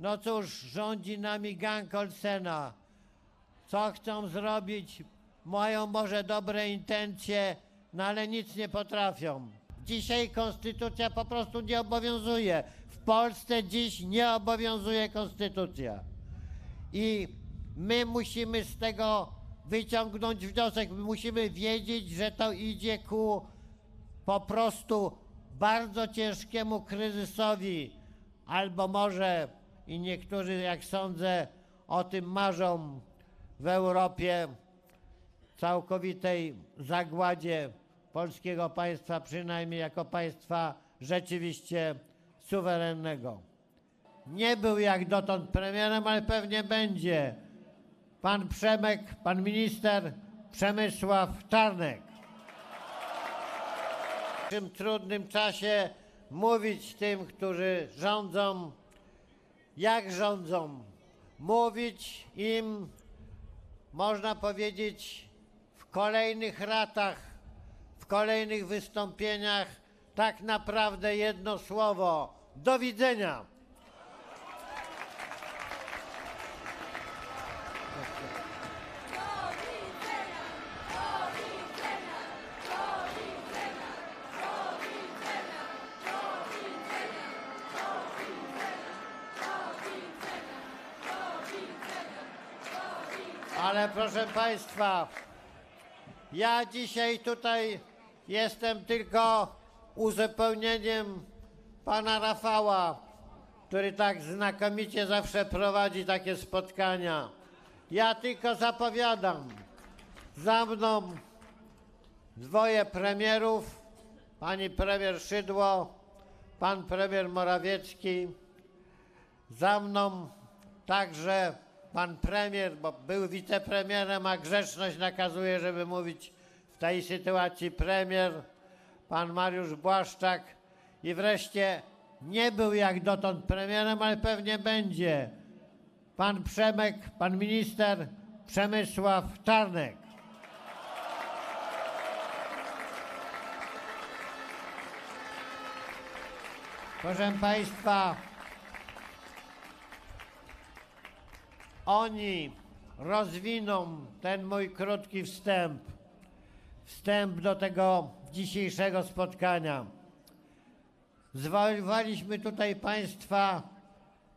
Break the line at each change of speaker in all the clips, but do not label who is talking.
No cóż, rządzi nami gang Olsena. Co chcą zrobić? Mają może dobre intencje, no ale nic nie potrafią. Dzisiaj konstytucja po prostu nie obowiązuje. W Polsce dziś nie obowiązuje konstytucja. I my musimy z tego wyciągnąć wniosek. My musimy wiedzieć, że to idzie ku po prostu bardzo ciężkiemu kryzysowi, albo może i niektórzy, jak sądzę, o tym marzą w Europie, całkowitej zagładzie polskiego państwa, przynajmniej jako państwa rzeczywiście suwerennego. Nie był jak dotąd premierem, ale pewnie będzie pan Przemek, pan minister Przemysław Czarnek w tym trudnym czasie mówić tym, którzy rządzą, jak rządzą. Mówić im, można powiedzieć, w kolejnych ratach, w kolejnych wystąpieniach tak naprawdę jedno słowo. Do widzenia. Ale proszę Państwa, ja dzisiaj tutaj jestem tylko uzupełnieniem pana Rafała, który tak znakomicie zawsze prowadzi takie spotkania. Ja tylko zapowiadam, za mną dwoje premierów, pani premier Szydło, pan premier Morawiecki, za mną także pan premier, bo był wicepremierem, a grzeczność nakazuje, żeby mówić w tej sytuacji premier, pan Mariusz Błaszczak i wreszcie nie był jak dotąd premierem, ale pewnie będzie pan Przemek, pan minister Przemysław Czarnek. Proszę Państwa, oni rozwiną ten mój krótki wstęp, wstęp do tego dzisiejszego spotkania. Zwoływaliśmy tutaj Państwa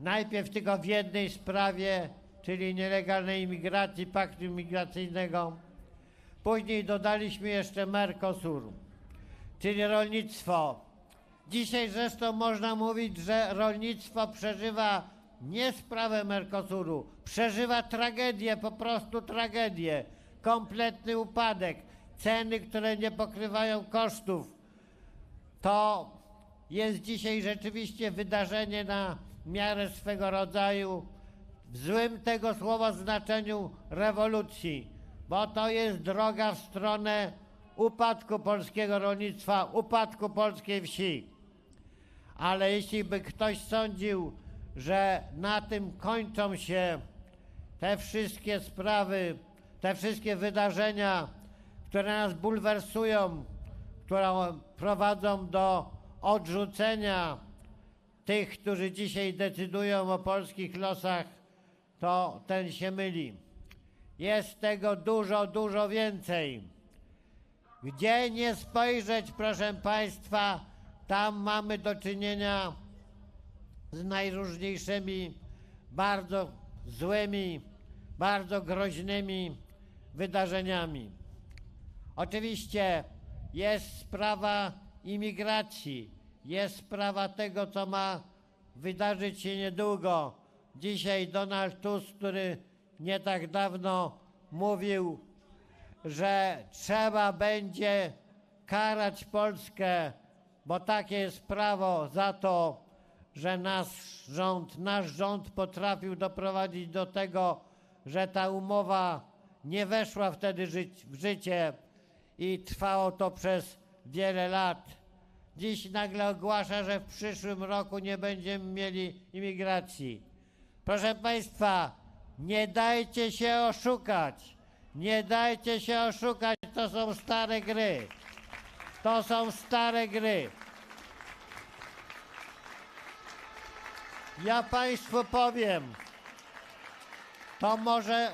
najpierw tylko w jednej sprawie, czyli nielegalnej imigracji, paktu imigracyjnego. Później dodaliśmy jeszcze Mercosur, czyli rolnictwo. Dzisiaj zresztą można mówić, że rolnictwo przeżywa nie sprawę Mercosuru, przeżywa tragedię, po prostu tragedię. Kompletny upadek, ceny, które nie pokrywają kosztów. To jest dzisiaj rzeczywiście wydarzenie na miarę swego rodzaju w złym tego słowa znaczeniu rewolucji, bo to jest droga w stronę upadku polskiego rolnictwa, upadku polskiej wsi. Ale jeśli by ktoś sądził, że na tym kończą się te wszystkie sprawy, te wszystkie wydarzenia, które nas bulwersują, które prowadzą do odrzucenia tych, którzy dzisiaj decydują o polskich losach, to ten się myli. Jest tego dużo, dużo więcej. Gdzie nie spojrzeć, proszę Państwa, tam mamy do czynienia z najróżniejszymi, bardzo złymi, bardzo groźnymi wydarzeniami. Oczywiście jest sprawa imigracji, jest sprawa tego, co ma wydarzyć się niedługo. Dzisiaj Donald Tusk, który nie tak dawno mówił, że trzeba będzie karać Polskę, bo takie jest prawo za to, że nasz rząd, nasz rząd potrafił doprowadzić do tego, że ta umowa nie weszła wtedy w życie i trwało to przez wiele lat. Dziś nagle ogłasza, że w przyszłym roku nie będziemy mieli imigracji. Proszę Państwa, nie dajcie się oszukać. Nie dajcie się oszukać, to są stare gry. To są stare gry. Ja Państwu powiem, to może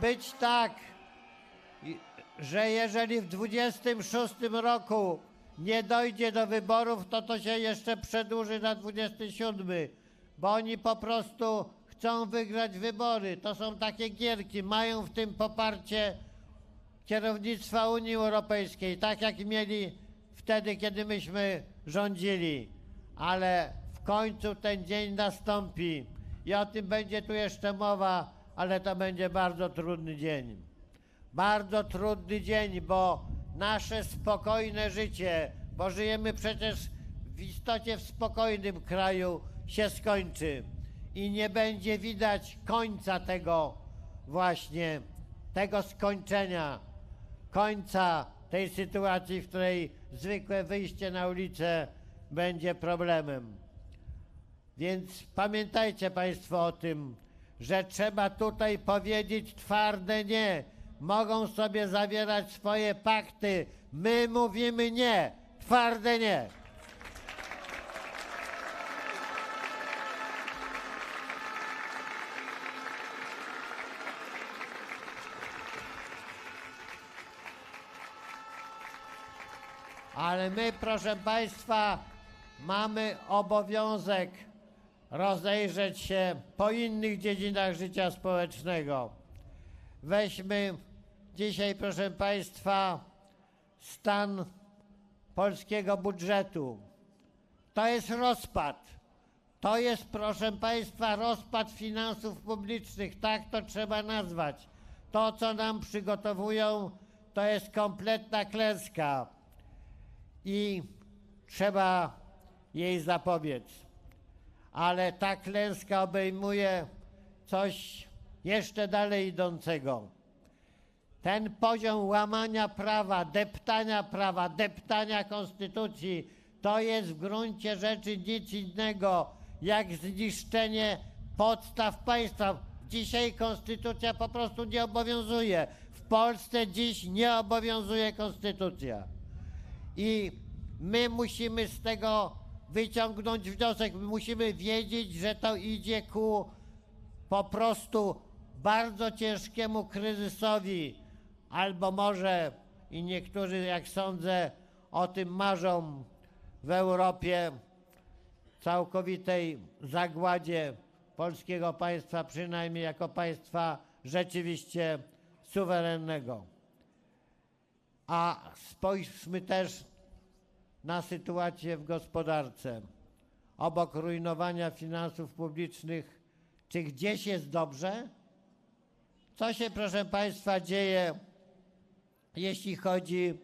być tak, że jeżeli w 26 roku nie dojdzie do wyborów, to to się jeszcze przedłuży na 27, bo oni po prostu chcą wygrać wybory. To są takie gierki, mają w tym poparcie kierownictwa Unii Europejskiej, tak jak mieli wtedy, kiedy myśmy rządzili. Ale w końcu ten dzień nastąpi i o tym będzie tu jeszcze mowa, ale to będzie bardzo trudny dzień. Bardzo trudny dzień, bo nasze spokojne życie, bo żyjemy przecież w istocie w spokojnym kraju, się skończy i nie będzie widać końca tego właśnie, tego skończenia końca tej sytuacji, w której zwykłe wyjście na ulicę będzie problemem. Więc pamiętajcie Państwo o tym, że trzeba tutaj powiedzieć twarde nie. Mogą sobie zawierać swoje pakty. My mówimy nie. Twarde nie. Ale my, proszę Państwa, mamy obowiązek rozejrzeć się po innych dziedzinach życia społecznego. Weźmy dzisiaj, proszę Państwa, stan polskiego budżetu. To jest rozpad. To jest, proszę Państwa, rozpad finansów publicznych. Tak to trzeba nazwać. To, co nam przygotowują, to jest kompletna klęska i trzeba jej zapobiec. Ale ta klęska obejmuje coś jeszcze dalej idącego. Ten poziom łamania prawa, deptania prawa, deptania konstytucji, to jest w gruncie rzeczy nic innego jak zniszczenie podstaw państwa. Dzisiaj konstytucja po prostu nie obowiązuje. W Polsce dziś nie obowiązuje konstytucja. I my musimy z tego wyciągnąć wniosek. My musimy wiedzieć, że to idzie ku po prostu bardzo ciężkiemu kryzysowi, albo może i niektórzy, jak sądzę, o tym marzą w Europie, całkowitej zagładzie polskiego państwa, przynajmniej jako państwa rzeczywiście suwerennego. A spójrzmy też na sytuację w gospodarce. Obok rujnowania finansów publicznych, czy gdzieś jest dobrze? Co się, proszę Państwa, dzieje, jeśli chodzi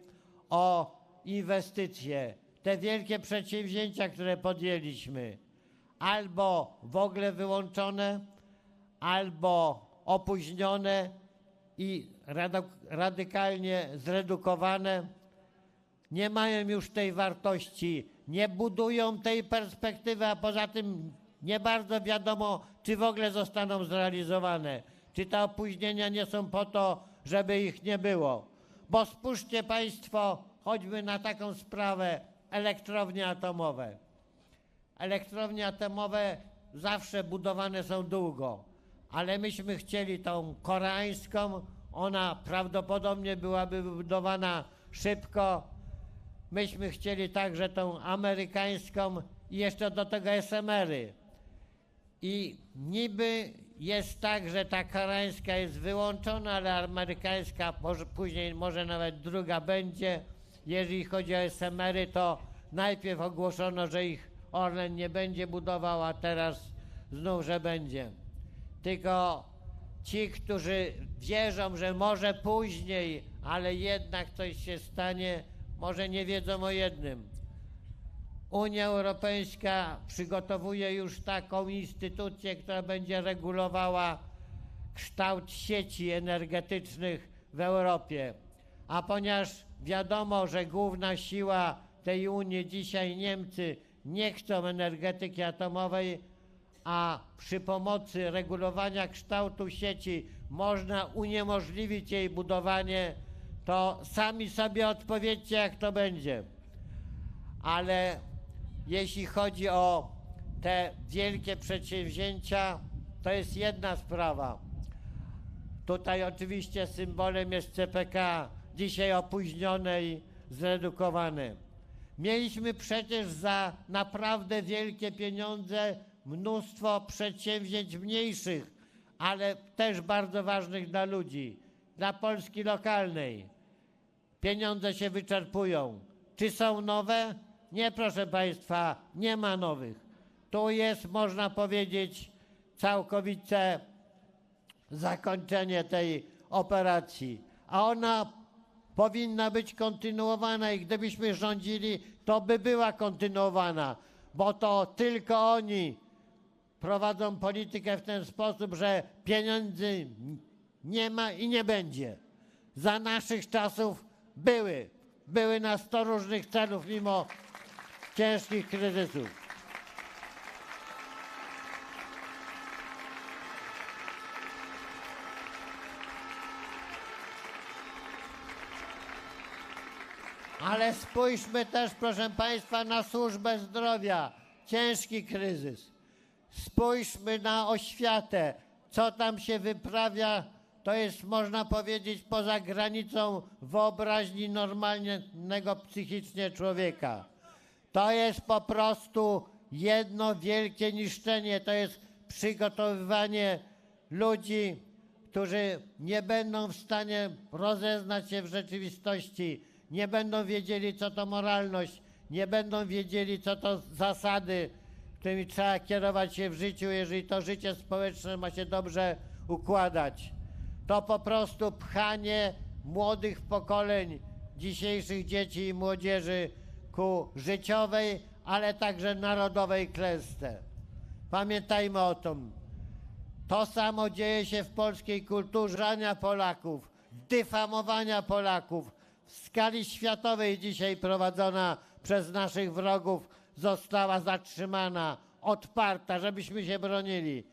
o inwestycje? Te wielkie przedsięwzięcia, które podjęliśmy, albo w ogóle wyłączone, albo opóźnione i radykalnie zredukowane nie mają już tej wartości, nie budują tej perspektywy, a poza tym nie bardzo wiadomo, czy w ogóle zostaną zrealizowane. Czy te opóźnienia nie są po to, żeby ich nie było. Bo spójrzcie Państwo choćby na taką sprawę elektrownie atomowe. Elektrownie atomowe zawsze budowane są długo, ale myśmy chcieli tą koreańską, ona prawdopodobnie byłaby wybudowana szybko. Myśmy chcieli także tą amerykańską i jeszcze do tego SMR-y. I niby jest tak, że ta koreańska jest wyłączona, ale amerykańska później może nawet druga będzie. Jeżeli chodzi o SMR-y, to najpierw ogłoszono, że ich Orlen nie będzie budował, a teraz znów, że będzie. Tylko ci, którzy wierzą, że może później, ale jednak coś się stanie, może nie wiedzą o jednym. Unia Europejska przygotowuje już taką instytucję, która będzie regulowała kształt sieci energetycznych w Europie. A ponieważ wiadomo, że główna siła tej Unii dzisiaj Niemcy nie chcą energetyki atomowej, a przy pomocy regulowania kształtu sieci można uniemożliwić jej budowanie, to sami sobie odpowiedzcie, jak to będzie ale jeśli chodzi o te wielkie przedsięwzięcia, to jest jedna sprawa. Tutaj oczywiście symbolem jest CPK, dzisiaj opóźnione i zredukowane. Mieliśmy przecież za naprawdę wielkie pieniądze mnóstwo przedsięwzięć mniejszych, ale też bardzo ważnych dla ludzi, dla Polski lokalnej. Pieniądze się wyczerpują. Czy są nowe? Nie, proszę Państwa, nie ma nowych. Tu jest, można powiedzieć, całkowite zakończenie tej operacji, a ona powinna być kontynuowana i gdybyśmy rządzili, to by była kontynuowana, bo to tylko oni prowadzą politykę w ten sposób, że pieniędzy nie ma i nie będzie. Za naszych czasów były, były na sto różnych celów mimo ciężkich kryzysów. Ale spójrzmy też, proszę Państwa, na służbę zdrowia. Ciężki kryzys. Spójrzmy na oświatę. Co tam się wyprawia, to jest, można powiedzieć, poza granicą wyobraźni normalnego psychicznie człowieka. To jest po prostu jedno wielkie niszczenie. To jest przygotowywanie ludzi, którzy nie będą w stanie rozeznać się w rzeczywistości, nie będą wiedzieli, co to moralność, nie będą wiedzieli, co to zasady, którymi trzeba kierować się w życiu, jeżeli to życie społeczne ma się dobrze układać. To po prostu pchanie młodych pokoleń, dzisiejszych dzieci i młodzieży ku życiowej, ale także narodowej klęsce. Pamiętajmy o tym. To samo dzieje się w polskiej kulturze rania Polaków, dyfamowania Polaków. W skali światowej dzisiaj prowadzona przez naszych wrogów została zatrzymana, odparta, żebyśmy się bronili.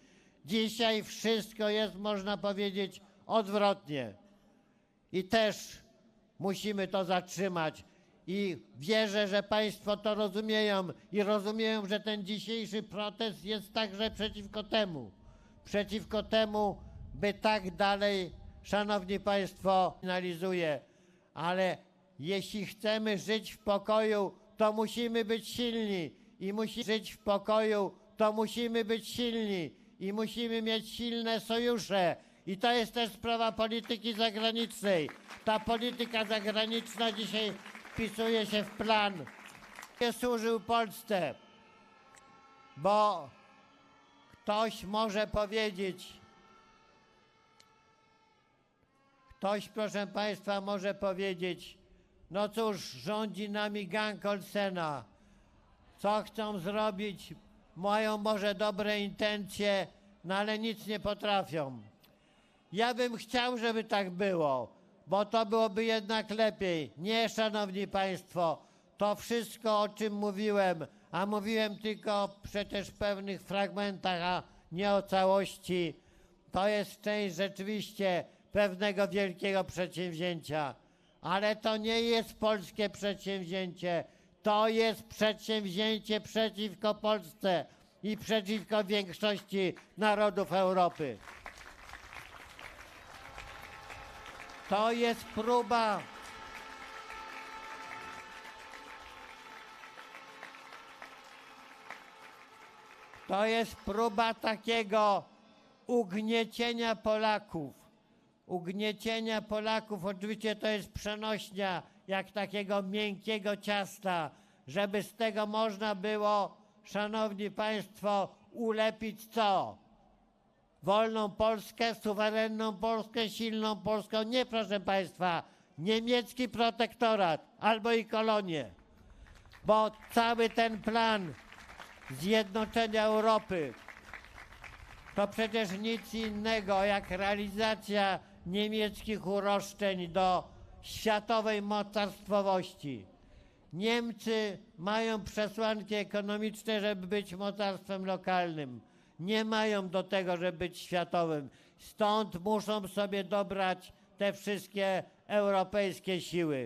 Dzisiaj wszystko jest, można powiedzieć, odwrotnie. I też musimy to zatrzymać. I wierzę, że Państwo to rozumieją i rozumieją, że ten dzisiejszy protest jest także przeciwko temu. Przeciwko temu, by tak dalej, Szanowni Państwo, analizuję. Ale jeśli chcemy żyć w pokoju, to musimy być silni. I musimy żyć w pokoju, to musimy być silni. I musimy mieć silne sojusze. I to jest też sprawa polityki zagranicznej. Ta polityka zagraniczna dzisiaj wpisuje się w plan. Nie służył Polsce, bo ktoś może powiedzieć, ktoś, proszę Państwa, może powiedzieć, no cóż, rządzi nami gang Olsena. Co chcą zrobić? Mają może dobre intencje, no ale nic nie potrafią. Ja bym chciał, żeby tak było, bo to byłoby jednak lepiej. Nie, szanowni państwo, to wszystko, o czym mówiłem, a mówiłem tylko przecież w pewnych fragmentach, a nie o całości, to jest część rzeczywiście pewnego wielkiego przedsięwzięcia. Ale to nie jest polskie przedsięwzięcie. To jest przedsięwzięcie przeciwko Polsce i przeciwko większości narodów Europy. To jest próba. To jest próba takiego ugniecienia Polaków. Ugniecienia Polaków, oczywiście to jest przenośnia jak takiego miękkiego ciasta, żeby z tego można było, szanowni państwo, ulepić co? Wolną Polskę, suwerenną Polskę, silną Polską. Nie, proszę Państwa, niemiecki protektorat albo i kolonie. Bo cały ten plan zjednoczenia Europy to przecież nic innego jak realizacja niemieckich uroszczeń do światowej mocarstwowości. Niemcy mają przesłanki ekonomiczne, żeby być mocarstwem lokalnym. Nie mają do tego, żeby być światowym. Stąd muszą sobie dobrać te wszystkie europejskie siły.